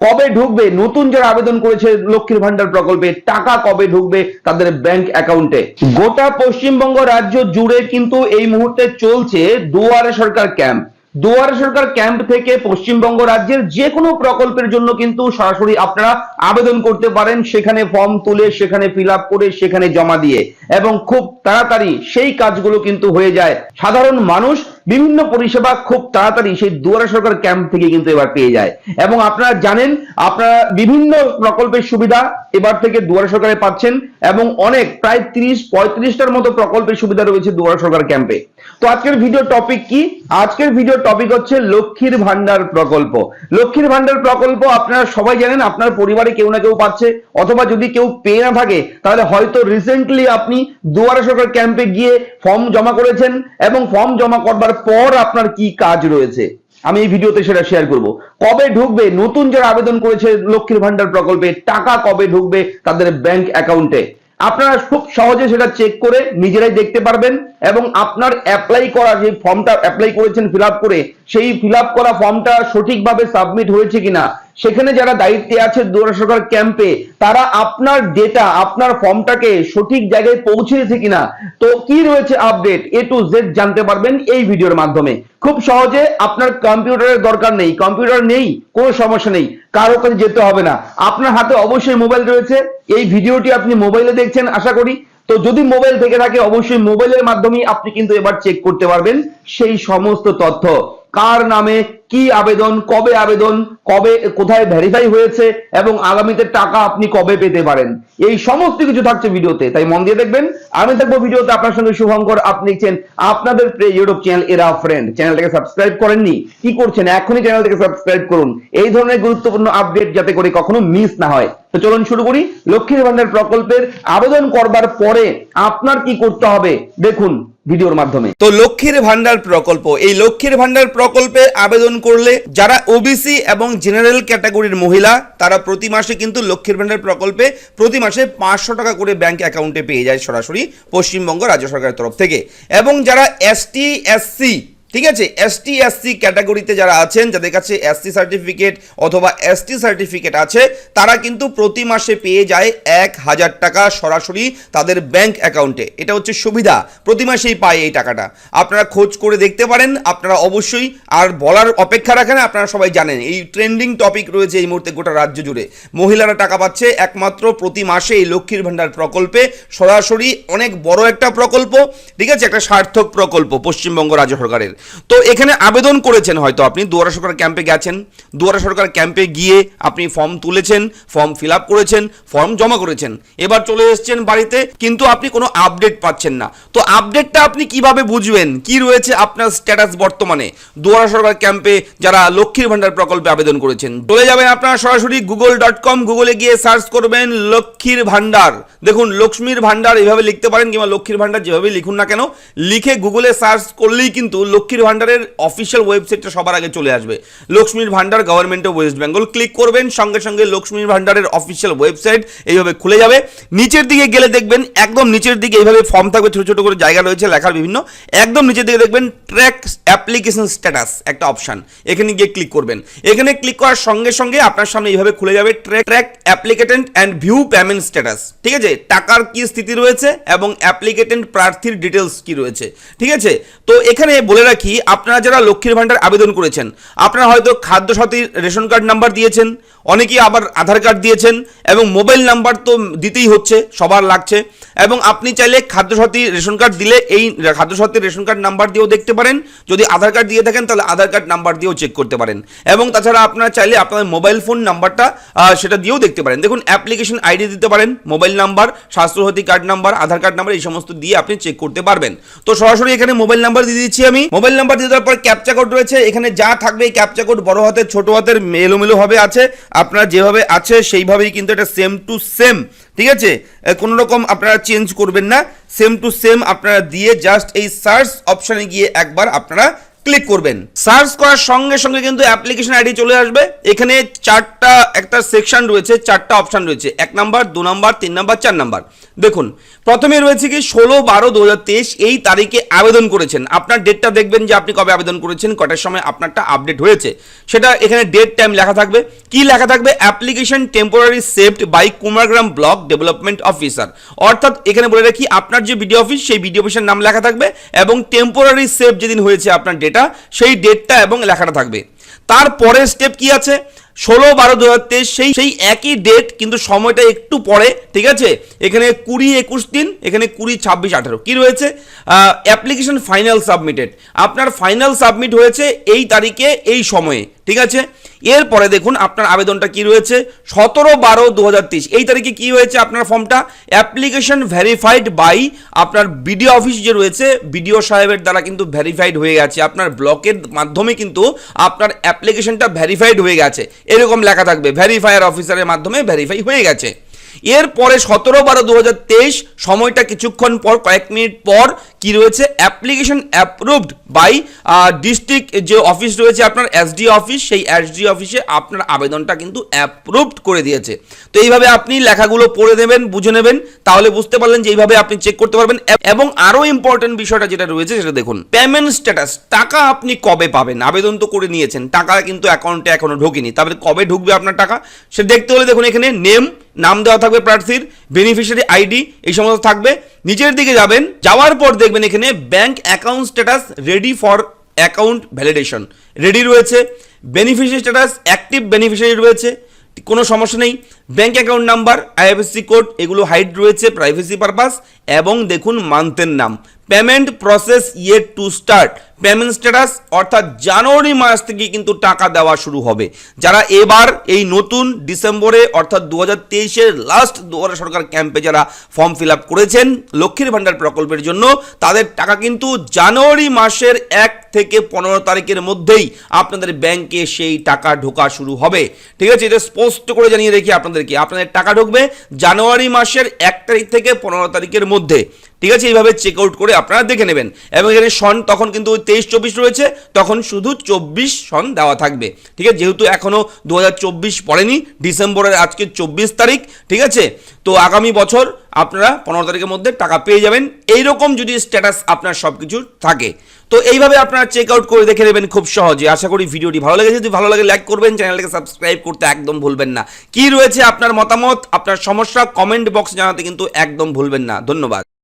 কবে ঢুকবে? নতুন যারা আবেদন করেছে লক্ষ্মীর ভান্ডার প্রকল্পে, টাকা কবে ঢুকবে তাদের ব্যাংক অ্যাকাউন্টে গোটা পশ্চিমবঙ্গ রাজ্য জুড়ে কিন্তু এই মুহূর্তে চলছে দুয়ারে সরকার ক্যাম্প দুয়ারে সরকার ক্যাম্প থেকে পশ্চিমবঙ্গ রাজ্যের যে কোনো প্রকল্পের জন্য কিন্তু সরাসরি আপনারা আবেদন করতে পারেন। সেখানে ফর্ম তুলে, সেখানে ফিল করে, সেখানে জমা দিয়ে। এবং খুব তাড়াতাড়ি সেই কাজগুলো কিন্তু হয়ে যায়। সাধারণ মানুষ বিভিন্ন পরিষেবা খুব তাড়াতাড়ি সেই দুয়ারে সরকার ক্যাম্প থেকে কিন্তু এবার পেয়ে যায়। এবং আপনারা জানেন, আপনারা বিভিন্ন প্রকল্পের সুবিধা এবার থেকে দুয়ারা সরকারে পাচ্ছেন এবং অনেক, প্রায় তিরিশ, পঁয়ত্রিশটার মতো প্রকল্পের সুবিধা রয়েছে দুয়ারা সরকার ক্যাম্পে তো আজকের ভিডিও টপিক কি? আজকের ভিডিও টপিক হচ্ছে লক্ষ্মীর ভান্ডার প্রকল্প। লক্ষ্মীর ভান্ডার প্রকল্প আপনারা সবাই জানেন, আপনার পরিবারে কেউ না কেউ পাচ্ছে, অথবা যদি কেউ পেয়ে না থাকে, তাহলে হয়তো রিসেন্টলি আপনি দুয়ারা সরকার ক্যাম্পে গিয়ে ফর্ম জমা করেছেন এবং ফর্ম জমা করবার পর আপনার কি কাজ রয়েছে? আমি এই ভিডিওতে সেটা শেয়ার করব। কবে ঢুকবে? নতুন যারা আবেদন করেছে লক্ষ্মীর ভান্ডার প্রকল্পে, টাকা কবে ঢুকবে তাদের ব্যাংক অ্যাকাউন্টে আপনারা খুব সহজে সেটা চেক করে নিজেরাই দেখতে পারবেন এবং আপনার অ্যাপ্লাই করা যে ফর্মটা অ্যাপ্লাই করেছেন ফিল করে, সেই ফিল করা ফর্মটা সঠিকভাবে সাবমিট হয়েছে কিনা সেখানে যারা দায়িত্বে আছে দুয়ারে সরকার ক্যাম্পে তারা আপনার ডেটা আপনার ফর্মটাকে সঠিক জায়গায় পৌঁছেছে কিনা? তো কি রয়েছে আপডেট এ টু জেড জানতে পারবেন এই ভিডিওর মাধ্যমে। খুব সহজে আপনার কম্পিউটারের দরকার নেই। কম্পিউটার নেই, কোনো সমস্যা নেই। কারও কাছে যেতে হবে না। আপনার হাতে অবশ্যই মোবাইল রয়েছে। এই ভিডিওটি আপনি মোবাইলে দেখছেন, আশা করি। তো যদি মোবাইল থেকে থাকে, অবশ্যই মোবাইলের মাধ্যমে আপনি কিন্তু এবার চেক করতে পারবেন সেই সমস্ত তথ্য। কার নামে কি আবেদন, কবে আবেদন, কবে, কোথায় ভেরিফাই হয়েছে এবং আগামীতে টাকা আপনি কবে পেতে পারেন। এই সমস্ত কিছু থাকছে ভিডিওতে, তাই মন দিয়ে দেখবেন। আমি থাকব ভিডিওতে আপনার সঙ্গে শুভঙ্কর, আপনি লিখছেন আপনাদের প্রিয় ইউটিউব চ্যানেল এরা ফ্রেন্ড চ্যানেলটাকে সাবস্ক্রাইব করেননি, কি করছেন? এখনই চ্যানেলটাকে সাবস্ক্রাইব করুন। এই ধরনের গুরুত্বপূর্ণ আপডেট যাতে করে কখনো মিস না হয়। তো চলুন শুরু করি লক্ষ্মীর ভান্ডার প্রকল্পের আবেদন করবার পরে আপনার কি করতে হবে? দেখুন। ভিডিওর মাধ্যমে। তো লক্ষ্মীর ভান্ডার প্রকল্প, এই লক্ষ্মীর ভান্ডার প্রকল্পে আবেদন করলে যারা ওবিসি এবং জেনারেল ক্যাটাগরির মহিলা, তারা প্রতি মাসে কিন্তু লক্ষ্মীর ভান্ডার প্রকল্পে প্রতি মাসে পাঁচশো টাকা করে ব্যাংক অ্যাকাউন্টে পেয়ে যায় সরাসরি পশ্চিমবঙ্গ রাজ্য সরকারের তরফ থেকে। এবং যারা এসটি এসসি ঠিক আছে এসটি এসসি ক্যাটাগরিতে যারা আছেন, যাদের কাছে এস এসসি সার্টিফিকেট অথবা এসটি সার্টিফিকেট আছে, তারা কিন্তু প্রতি মাসে পেয়ে যায় এক হাজার টাকা সরাসরি তাদের ব্যাংক অ্যাকাউন্টে এটা হচ্ছে সুবিধা, প্রতি মাসেই পায় এই টাকাটা। আপনারা খোঁজ করে দেখতে পারেন, আপনারা অবশ্যই, আর বলার অপেক্ষা রাখেন, আপনারা সবাই জানেন, এই ট্রেন্ডিং টপিক রয়েছে এই মুহূর্তে গোটা রাজ্য জুড়ে। মহিলারা টাকা পাচ্ছে একমাত্র প্রতি মাসে এই লক্ষ্মীর ভান্ডার প্রকল্পে, সরাসরি অনেক বড় একটা প্রকল্প, ঠিক আছে, একটা সার্থক প্রকল্প পশ্চিমবঙ্গ রাজ্য সরকারের। তো এখানে আবেদন করেছেন হয়তো আপনি। দুয়ারা সরকার ক্যাম্পে গেছেন। দুয়ারা সরকার ক্যাম্পে গিয়ে আপনি ফর্ম তুলেছেন ফর্ম ফিল আপ করেছেন ফর্ম জমা করেছেন। এবার চলে এসেছেন বাড়িতে, কিন্তু আপনি কোনো আপডেট পাচ্ছেন না। তো আপডেটটা আপনি কীভাবে বুঝবেন? কি রয়েছে আপনার স্ট্যাটাস বর্তমানে? দুয়ারা সরকার ক্যাম্পে যারা লক্ষ্মীর ভান্ডার প্রকল্পে আবেদন করেছেন। চলে যাবেন আপনারা সরাসরি গুগল ডট কম গুগলে গিয়ে সার্চ করবেন লক্ষ্মীর ভান্ডার দেখুন, লক্ষ্মীর ভান্ডার এভাবে লিখতে পারেন কিংবা লক্ষ্মীর ভান্ডার যেভাবে লিখুন না কেন, লিখে গুগলে সার্চ করলেই কিন্তু লক্ষ্মীর ভান্ডারের অফিসিয়াল ওয়েবসাইটটা সবার আগে চলে আসবে। Lakshmir Bhandar government of West Bengal click করবেন, সঙ্গে সঙ্গে লক্ষ্মীর ভান্ডারের অফিসিয়াল ওয়েবসাইট এইভাবে খুলে যাবে। নিচের দিকে গেলে দেখবেন, একদম নিচের দিকে এইভাবে ফর্ম থাকবে, ছোট ছোট করে জায়গা রয়েছে লেখার বিভিন্ন। একদম নিচের দিকে দেখবেন ট্র্যাক অ্যাপ্লিকেশন স্ট্যাটাস একটা অপশন এখানে গিয়ে ক্লিক করবেন। এখানে ক্লিক করার সঙ্গে সঙ্গে আপনার সামনে এইভাবে খুলে যাবে track track applicant and view payment status ঠিক আছে? টাকার কি স্থিতি রয়েছে এবং অ্যাপ্লিকেটেন্ট প্রার্থীর ডিটেলস কি রয়েছে? ঠিক আছে? তো এখানে বলে রাখি আপনারা যারা লক্ষ্মীর ভান্ডার আবেদন করেছেন, আপনারা হয়তো খাদ্য সাথীর রেশন কার্ড নাম্বার দিয়েছেন, অনেকেই আবার আধার কার্ড দিয়েছেন, এবং মোবাইল নাম্বার তো দিতেই হচ্ছে, সবার লাগছে, এবং আপনি চাইলে খাদ্যসাথী রেশন কার্ড দিলে এই খাদ্যসাথীর রেশন কার্ড নাম্বার দিয়েও দেখতে পারেন, যদি আধার কার্ড দিয়ে থাকেন, তাহলে আধার কার্ড নাম্বার দিয়েও চেক করতে পারেন, এবং তাছাড়া আপনারা চাইলে আপনাদের মোবাইল ফোন নাম্বারটা সেটা দিয়েও দেখতে পারেন, দেখুন অ্যাপ্লিকেশন আইডি দিতে পারেন, mobile number Swasthya Sathi card number, Aadhaar card number, এই সমস্ত দিয়ে আপনি চেক করতে পারবেন, তো সরাসরি এখানে মোবাইল নাম্বার দিয়ে দিচ্ছি আমি, মোবাইল নাম্বার দিয়ে দেওয়ার পর ক্যাপচা কোড রয়েছে। এখানে যা থাকবে এই ক্যাপচা কোড বড় হাতের, ছোট হাতের মেলোমেলোভাবে আছে। আপনারা যেভাবে আছে, সেইভাবেই কিন্তু এটা সেম টু সেম ঠিক আছে? কোনো রকম আপনারা চেঞ্জ করবেন না। সেম টু সেম আপনারা দিয়ে জাস্ট এই সার্চ অপশানে গিয়ে একবার আপনারা ক্লিক করবেন। সার্চ করার সঙ্গে সঙ্গে কিন্তু অ্যাপ্লিকেশন আইডি চলে আসবে। এখানে চারটা, একটা সেকশন রয়েছে, চারটা অপশন রয়েছে। এক নাম্বার, দু নাম্বার, তিন নাম্বার, চার নাম্বার। দেখুন, প্রথমে রয়েছে কি, ষোলো, বারো দু এই তারিখে আবেদন করেছেন। আপনার ডেটটা দেখবেন যে আপনি কবে আবেদন করেছেন, কটার সময় আপনারটা আপডেট হয়েছে। সেটা এখানে ডেট টাইম লেখা থাকবে। কি লেখা থাকবে? Application temporary saved by Kumargram block development officer অর্থাৎ এখানে বলে রাখি, আপনার যে বিডিও অফিস সেই বিডিও অফিসের নাম লেখা থাকবে এবং টেম্পোরারি সেভ যেদিন হয়েছে আপনার ডেটা সেই ডেটটা এবং লেখাটা থাকবে। তারপরের স্টেপ কি আছে? ষোলো বারো দু তেইশ, সেই সেই একই ডেট কিন্তু সময়টা একটু পরে, ঠিক আছে? এখানে কুড়ি একুশ দিন, এখানে কুড়ি ছাব্বিশ আঠেরো। কী রয়েছে? অ্যাপ্লিকেশন ফাইনাল সাবমিটেড আপনার ফাইনাল সাবমিট হয়েছে এই তারিখে, এই সময়ে, ঠিক আছে? এরপরে দেখুন আপনার আবেদনটা কি রয়েছে? সতেরো বারো দু এই তারিখে কি হয়েছে আপনার ফর্মটা? অ্যাপ্লিকেশন ভেরিফাইড বাই আপনার বিডিও অফিস যে রয়েছে, বিডিও সাহেবের দ্বারা কিন্তু ভেরিফাইড হয়ে গেছে। আপনার ব্লকের মাধ্যমে কিন্তু আপনার অ্যাপ্লিকেশনটা ভেরিফাইড হয়ে গেছে। এরকম লেখা থাকবে, ভেরিফায়ার অফিসারের মাধ্যমে ভেরিফাই হয়ে গেছে। এরপরে সতেরো বারো দু সময়টা কিছুক্ষণ পর, কয়েক মিনিট পর কি রয়েছে? অ্যাপ্লিকেশন অ্যাপ্রুভড বাই ডিস্ট্রিক্ট যে অফিস রয়েছে আপনার এসডি অফিস সেই এসডি অফিসে আপনার আবেদনটা কিন্তু অ্যাপ্রুভড করে দিয়েছে। তো এইভাবে আপনি লেখাগুলো পড়ে নেবেন, বুঝে নেবেন, তাহলে বুঝতে পারলেন যে এইভাবে আপনি চেক করতে পারবেন। এবং আরও ইম্পর্টেন্ট বিষয়টা যেটা রয়েছে সেটা দেখুন পেমেন্ট স্ট্যাটাস টাকা আপনি কবে পাবেন? আবেদন তো করে নিয়েছেন, টাকা কিন্তু অ্যাকাউন্টে এখনও ঢোকেনি। তারপরে কবে ঢুকবে আপনার টাকা? সেটা দেখতে হলে দেখুন এখানে নেম নাম দেওয়া থাকবে প্রার্থীর বেনিফিশিয়ারি আইডি এই সমস্ত থাকবে। নিচের দিকে যাবেন, যাওয়ার পর দেখবেন এখানে bank account status ready for account validation ready রয়েছে বেনিফিশিয়ারি স্ট্যাটাস অ্যাক্টিভ বেনিফিশিয়ারি রয়েছে, কোনো সমস্যা নেই। Bank account number IFSC code এগুলো হাইড রয়েছে প্রাইভেসি পারপাস এবং দেখুন মান্থের নাম। Payment process yet to start payment status, অর্থাৎ জানুয়ারি মাস থেকে কিন্তু টাকা দেওয়া শুরু হবে। যারা এবার এই নতুন ডিসেম্বরে, অর্থাৎ দু হাজার তেইশের লাস্ট দুয়ারে সরকার ক্যাম্পে যারা ফর্ম ফিল আপ করেছেন লক্ষ্মীর ভাণ্ডার প্রকল্পের জন্য, তাদের টাকা কিন্তু জানুয়ারি মাসের এক থেকে পনেরো তারিখের মধ্যেই আপনাদের ব্যাংকে সেই টাকা ঢোকা শুরু হবে। ঠিক আছে? এটা স্পষ্ট করে জানিয়ে রেখি আপনাদেরকে, আপনাদের টাকা ঢুকবে জানুয়ারি মাসের এক তারিখ থেকে পনেরো তারিখের মধ্যে। ঠিক আছে? এইভাবে চেক আউট করে আপনারা দেখে নেবেন। এবং এখানে সন তখন কিন্তু তেইশ, চব্বিশ রয়েছে, তখন শুধু চব্বিশ সন দেওয়া থাকবে। ঠিক আছে? যেহেতু এখনও দু হাজার চব্বিশ পড়েনি, ডিসেম্বরের আজকে চব্বিশ তারিখ, ঠিক আছে? তো আগামী বছর আপনারা পনেরো তারিখের মধ্যে টাকা পেয়ে যাবেন। এইরকম যদি স্ট্যাটাস আপনার সব কিছু থাকে। তো এইভাবে আপনারা চেক আউট করে দেখে নেবেন খুব সহজে। আশা করি ভিডিওটি ভালো লেগেছে। যদি ভালো লাগে লাইক করবেন। চ্যানেলটাকে সাবস্ক্রাইব করতে একদম ভুলবেন না। কি রয়েছে আপনার মতামত, আপনার সমস্যা কমেন্ট বক্স জানাতে কিন্তু একদম ভুলবেন না। ধন্যবাদ।